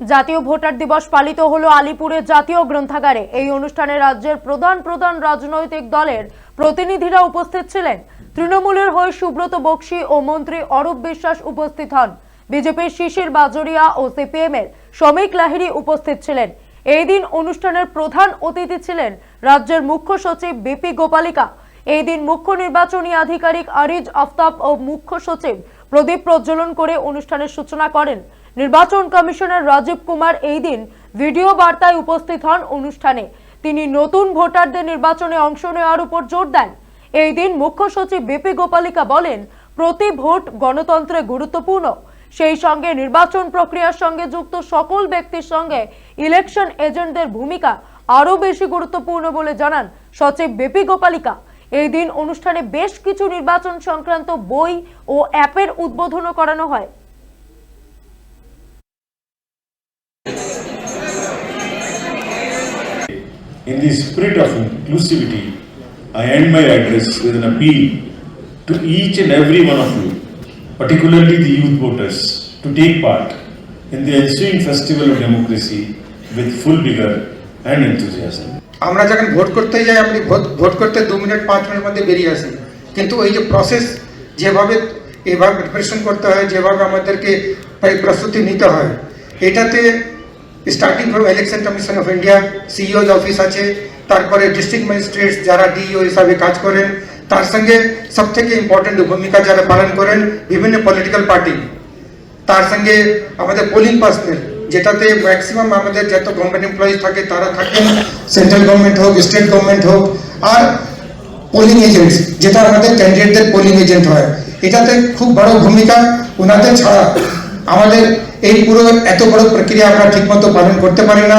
জাতীয় ভোটার দিবস পালিত হলো আলিপুরের জাতীয় গ্রন্থাগারে। এই অনুষ্ঠানে রাজ্যের প্রধান প্রধান রাজনৈতিক দলের প্রতিনিধিরা উপস্থিত ছিলেন। তৃণমূলের হয়ে সুব্রত বক্সি ও মন্ত্রী অরূপ বিশ্বাস উপস্থিত হন। বিজেপির শিশির বাজরিয়া ও সিপিএম এর শ্রমিক লাহিড়ী উপস্থিত ছিলেন। এই দিন অনুষ্ঠানের প্রধান অতিথি ছিলেন রাজ্যের মুখ্য সচিব বিপি গোপালিকা। এই দিন মুখ্য নির্বাচনী আধিকারিক আরিজ আফতাব ও মুখ্য সচিব প্রদীপ প্রজ্বলন করে অনুষ্ঠানের সূচনা করেন। নির্বাচন কমিশনার রাজীব কুমার এই দিন ভিডিও বার্তায় উপস্থিত হন অনুষ্ঠানে। তিনি নতুন ভোটারদের নির্বাচনে অংশ নেওয়ার উপর জোর দেন। এই দিন মুখ্য সচিব বিপি গোপালিকা বলেন, প্রতি ভোট গণতন্ত্রে গুরুত্বপূর্ণ। সেই সঙ্গে নির্বাচন প্রক্রিয়ার সঙ্গে যুক্ত সকল ব্যক্তির সঙ্গে ইলেকশন এজেন্টদের ভূমিকা আরও বেশি গুরুত্বপূর্ণ বলে জানান সচিব বিপি গোপালিকা। এই দিন অনুষ্ঠানে বেশ কিছু নির্বাচন সংক্রান্ত বই ও অ্যাপের উদ্বোধনও করানো হয়। In the spirit of inclusivity, I end my address with an appeal to each and every one of you, particularly the youth voters, to take part in the ensuing festival of democracy with full vigor and enthusiasm. আমরা যখন vote করতে যাই আপনি vote vote করতে দু minute পাঁচ minute মধ্যে বেরিয়ে আসি কিন্তু এই যে প্রসেস যেভাবে এভাবে প্রিপারেশন করতে হয় যেভাবে আমাদেরকে প্রায় প্রস্তুতি নিতে হয় এটাতে starting from election commission of India CEO's office আছে, তারপরে ডিস্ট্রিক্ট ম্যাজিস্ট্রেটস যারা ডিইও হিসাবে কাজ করেন, তার সঙ্গে সব থেকে ইম্পর্টেন্ট ভূমিকা যারা পালন করেন বিভিন্ন পলিটিক্যাল পার্টি তার সঙ্গে আমাদের পোলিং পার্সোনাল যেটাতে ম্যাক্সিমাম আমাদের যত গভর্নমেন্ট এমপ্লয়িজ থাকে, তারা থাকেন সেন্ট্রাল গভর্নমেন্ট হোক স্টেট গভর্নমেন্ট হোক, আর পোলিং এজেন্টস যেটা আমাদের ক্যান্ডিডেটদের পোলিং এজেন্ট হয়। এটাতে খুব বড় ভূমিকা, ওনাদের ছাড়া আমাদের এই পুরো এত বড় প্রক্রিয়া আমরা ঠিকমতো পালন করতে পারি না।